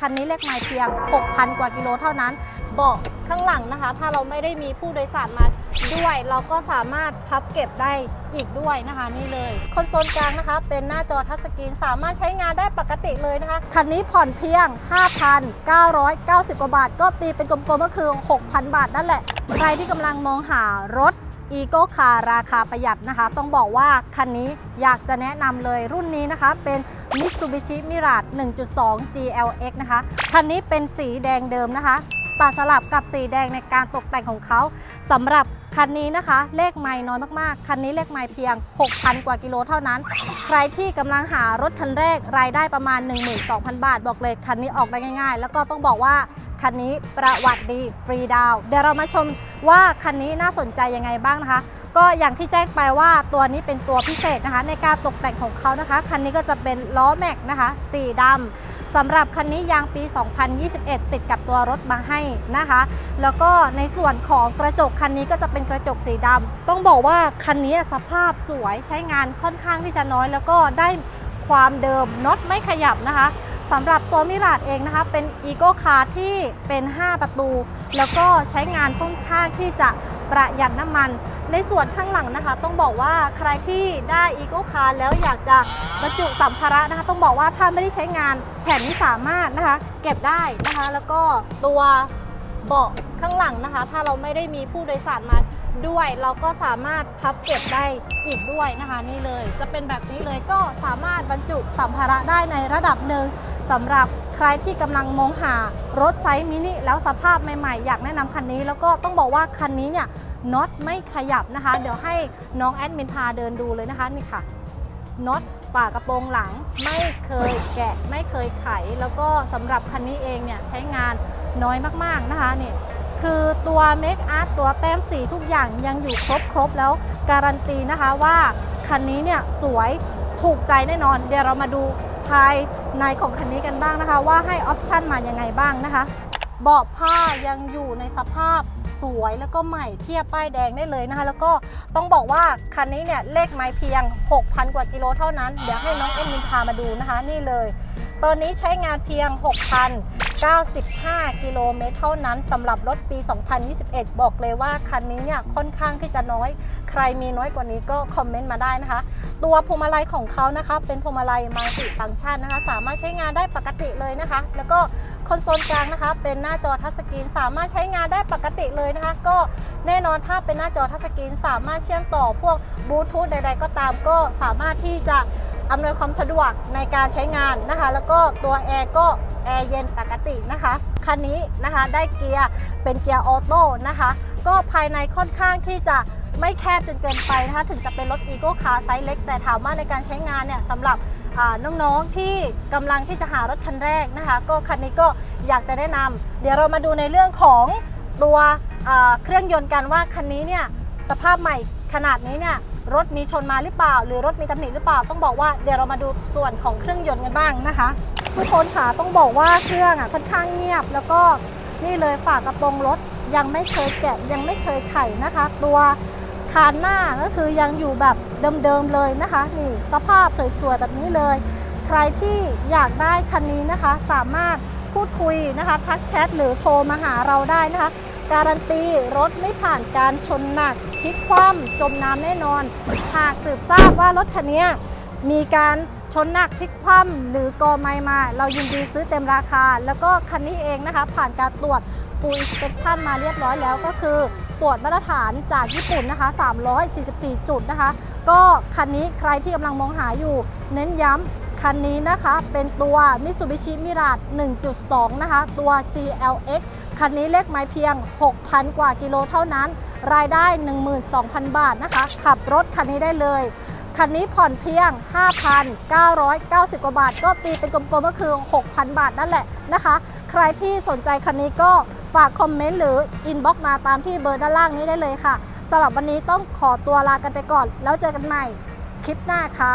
คันนี้เลขไมล์เพียง 6,000 กว่ากิโลเท่านั้น เบาะข้างหลังนะคะ ถ้าเราไม่ได้มีผู้โดยสารมาด้วย เราก็สามารถพับเก็บได้อีกด้วยนะคะนี่เลยคอนโซลกลางนะคะ เป็นหน้าจอทัชสกรีนสามารถใช้งานได้ปกติเลยนะคะ คันนี้ผ่อนเพียง 5,990 กว่าบาท ก็ตีเป็นกลมๆก็คือ 6,000 บาทนั่นแหละ ใครที่กำลังมองหารถอีโก้คาราคาประหยัดนะคะ ต้องบอกว่าคันนี้อยากจะแนะนำเลยรุ่นนี้นะคะเป็น Mitsubishi Mirage 1.2 GLX นะคะ คันนี้เป็นสีแดงเดิมนะคะ ตัดสลับกับสีแดงในการตกแต่งของเขาสำหรับคันนี้นะคะ เลขไม่น้อยมาก ๆ คันนี้เลขไม่เพียง 6,000 กว่ากิโลเท่านั้น ใครที่กำลังหารถคันแรกรายได้ประมาณ 12,000 บาท บอกเลยคันนี้ออกได้ง่าย ๆ แล้วก็ต้องบอกว่าคันนี้ประวัติดีฟรีดาวเดี๋ยวเรามาชมว่าคันนี้น่าสนใจยังไงบ้างนะคะ ก็อย่างที่แจ้งไปว่าตัวนี้เป็นตัวพิเศษนะคะ ในการตกแต่งของเขานะคะ คันนี้ก็จะเป็นล้อแม็กนะคะสีดำสำหรับคันนี้ยางปี 2021 ติดกับตัวรถมาให้นะคะ แล้วก็ในส่วนของกระจกคันนี้ก็จะเป็นกระจกสีดำต้องบอกว่าคันนี้สภาพสวยใช้งานค่อนข้างที่จะน้อย แล้วก็ได้ความเดิมน็อตไม่ขยับนะคะสำหรับตัวมิราดเองนะคะ เป็นอีโก้คาร์ที่เป็น 5 ประตู แล้วก็ใช้งานค่อนข้างที่จะ ประหยัดน้ำมัน ในส่วนข้างหลังนะคะ ต้องบอกว่าใครที่ได้อีโก้คาร์แล้วอยากจะบรรจุสัมภาระนะคะ ต้องบอกว่าถ้าไม่ได้ใช้งานแผ่นนี้สามารถนะคะ เก็บได้นะคะ แล้วก็ตัวเบาะข้างหลังนะคะ ถ้าเราไม่ได้มีผู้โดยสารมา ด้วยเราก็สามารถพับเก็บได้อีกด้วยนะคะนี่เลย จะเป็นแบบนี้เลยก็สามารถบรรจุสัมภาระได้ในระดับหนึ่งสำหรับใครที่กำลังมองหารถไซส์มินิแล้วสภาพใหม่ๆ อยากแนะนำคันนี้ แล้วก็ต้องบอกว่าคันนี้เนี่ยน็อตไม่ขยับนะคะ เดี๋ยวให้น้องแอดมินพาเดินดูเลยนะคะนี่ค่ะน็อตฝากระโปรงหลังไม่เคยแกะไม่เคยไข แล้วก็สำหรับคันนี้เองเนี่ยใช้งานน้อยมากๆนะคะนี่ คือตัวเมคอาร์ตตัวแต้มสีทุกอย่างยังอยู่ครบครบแล้วการันตีนะคะว่าคันนี้เนี่ยสวยถูกใจแน่นอน เดี๋ยวเรามาดูภายในของคันนี้กันบ้างนะคะ ว่าให้ออปชันมายังไงบ้างนะคะเบาะผ้ายังอยู่ในสภาพสวยแล้วก็ใหม่เทียบป้ายแดงได้เลยนะคะ แล้วก็ต้องบอกว่าคันนี้เนี่ยเลขไม้เพียง 6,000 กว่ากิโลเท่านั้น เดี๋ยวให้น้องเอ็มมินพามาดูนะคะ นี่เลย ตอนนี้ใช้งานเพียง 6,095 กิโลเมตรเท่านั้นสำหรับรถปี 2021 บอกเลยว่าคันนี้เนี่ยค่อนข้างที่จะน้อย ใครมีน้อยกว่านี้ก็คอมเมนต์มาได้นะคะ ตัวพวงมาลัยของเขานะคะ เป็นพวงมาลัยมัลติฟังก์ชันนะคะ สามารถใช้งานได้ปกติเลยนะคะ แล้วก็คอนโซลกลางนะคะ เป็นหน้าจอทัชสกรีนสามารถใช้งานได้ปกติเลยนะคะ ก็แน่นอนถ้าเป็นหน้าจอทัชสกรีนสามารถเชื่อมต่อพวกบลูทูธใด ๆ ก็ตามก็สามารถที่จะ อำนวยความสะดวกในการใช้งานนะคะ แล้วก็ตัวแอร์ก็แอร์เย็นปกตินะคะคันนี้นะคะได้เกียร์เป็นเกียร์ออโต้นะคะ ก็ภายในค่อนข้างที่จะไม่แคบจนเกินไปนะคะ ถึงจะเป็นรถอีโก้คาร์ไซส์เล็ก แต่ถามว่าในการใช้งานเนี่ยสำหรับน้องๆที่กำลังที่จะหารถคันแรกนะคะ ก็คันนี้ก็อยากจะแนะนำเดี๋ยวเรามาดูในเรื่องของตัวเครื่องยนต์กันว่าคันนี้เนี่ยสภาพใหม่ขนาดนี้เนี่ย รถมีชนมาหรือเปล่า หรือรถมีตำหนิหรือเปล่า ต้องบอกว่าเดี๋ยวเรามาดูส่วนของเครื่องยนต์กันบ้างนะคะทุกคนค่ะต้องบอกว่าเครื่องอะค่อนข้างเงียบ แล้วก็นี่เลยฝากระโปรงรถยังไม่เคยแกะยังไม่เคยไขนะคะ ตัวคานหน้าก็คือยังอยู่แบบเดิมๆเลยนะคะนี่สภาพสวยๆแบบนี้เลย ใครที่อยากได้คันนี้นะคะ สามารถพูดคุยนะคะทักแชทหรือโทรมาหาเราได้นะคะ การันตีรถไม่ผ่านการชนหนักพลิกคว่ำจมน้ำแน่นอน หากสืบทราบว่ารถคันนี้มีการชนหนักพลิกคว่ำหรือกอไม้มา เรายินดีซื้อเต็มราคา แล้วก็คันนี้เองนะคะ ผ่านการตรวจฟูอินสเป t ชันมาเรียบร้อยแล้วก็คือ ตรวจมาตรฐานจากญี่ปุ่นนะคะ 344 จุดนะคะ ก็คันนี้ใครที่กำลังมองหาอยู่ เน้นย้ำคันนี้นะคะ เป็นตัว Mitsubishi Mirage 1.2 นะคะ ตัว GLX คันนี้เลขไม้เพียง 6,000 กว่ากิโลเท่านั้น รายได้ 12,000 บาทนะคะ ขับรถคันนี้ได้เลย คันนี้ผ่อนเพียง 5,990 กว่าบาท ก็ตีเป็นกลมๆก็คือ 6,000 บาทนั่นแหละนะคะ ใครที่สนใจคันนี้ก็ฝากคอมเมนต์หรืออินบ็อกมาตามที่เบอร์ด้านล่างนี้ได้เลยค่ะสำหรับวันนี้ต้องขอตัวลากันไปก่อน แล้วเจอกันใหม่คลิปหน้าค่ะ